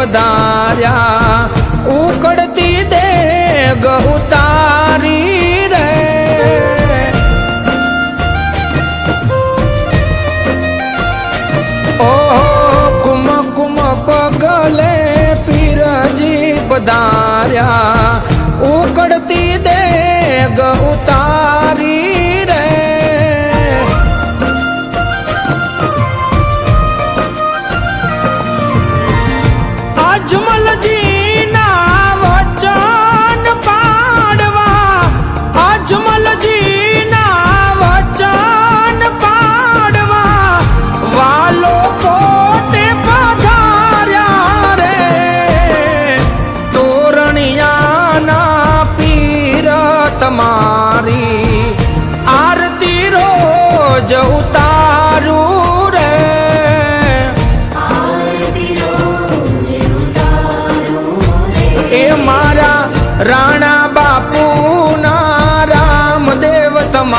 પધાર્યા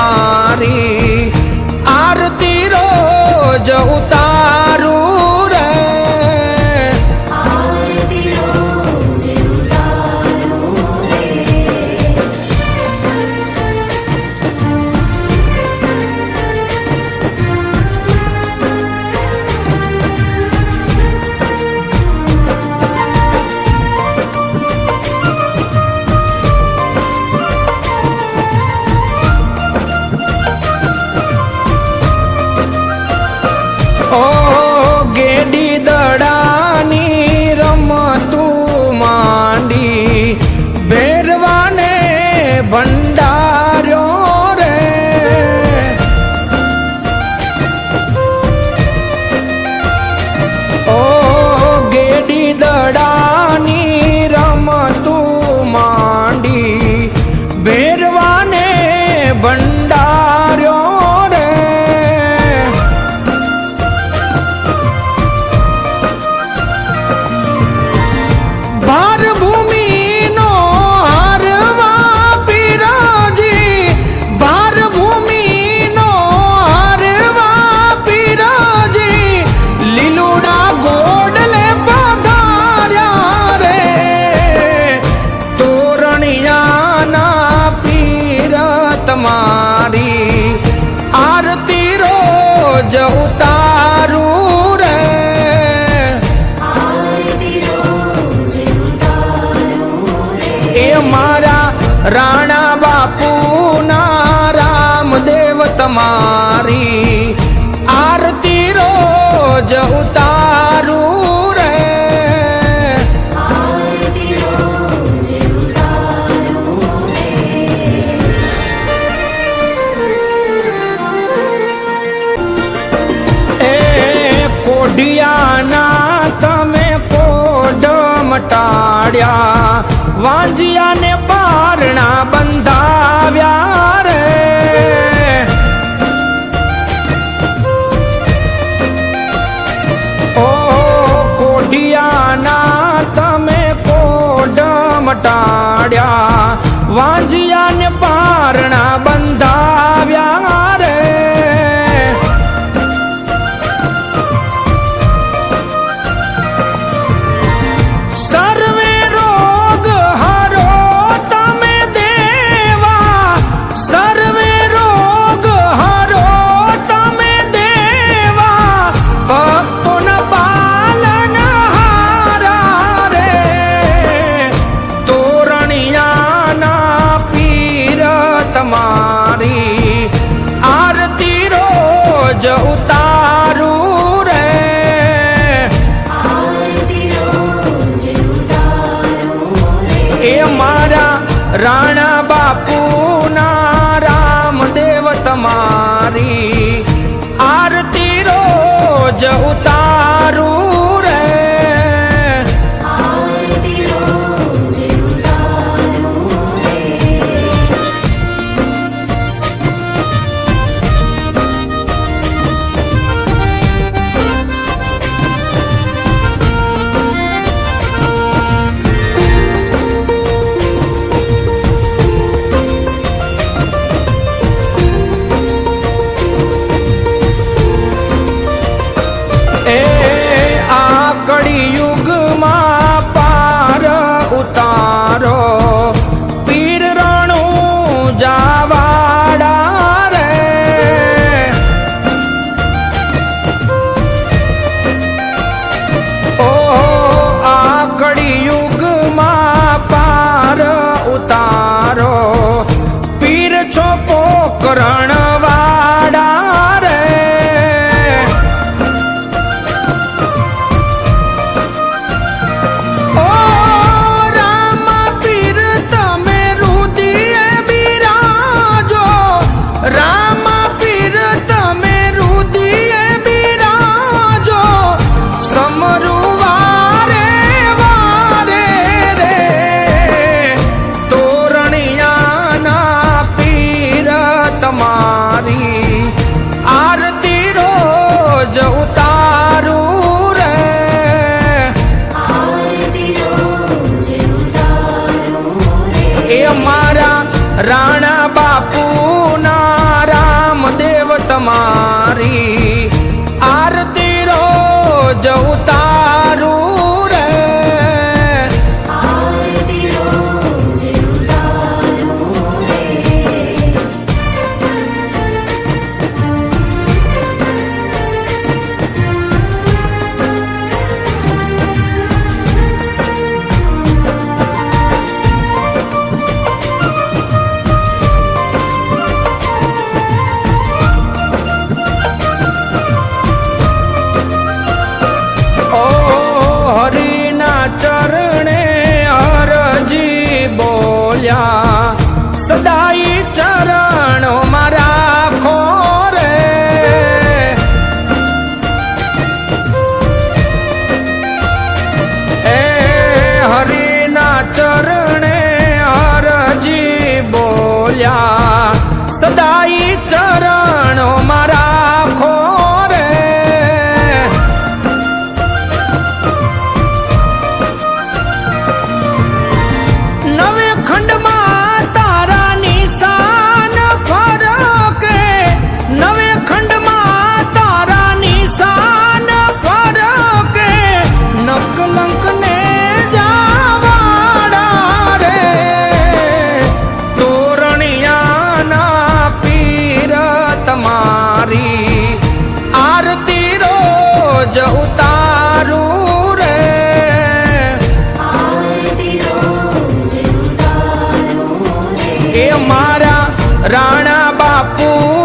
Bye. જ ઉતારું રે. એ મારા રાણા બાપુ બાપુના રામદેવ તમારી આરતી રોજ ઉતાર વટાડ્યા વાંજિયાને પારણા બંધાવ્યા રે. ઓ કોડિયાના તમે કોડ મટાડ્યા વાંજિયાને પારણા બંધાવ્યા જ ઉતારું રે. એ મારા રાણ રાણા બાપુ એ મારા રાણા બાપુ.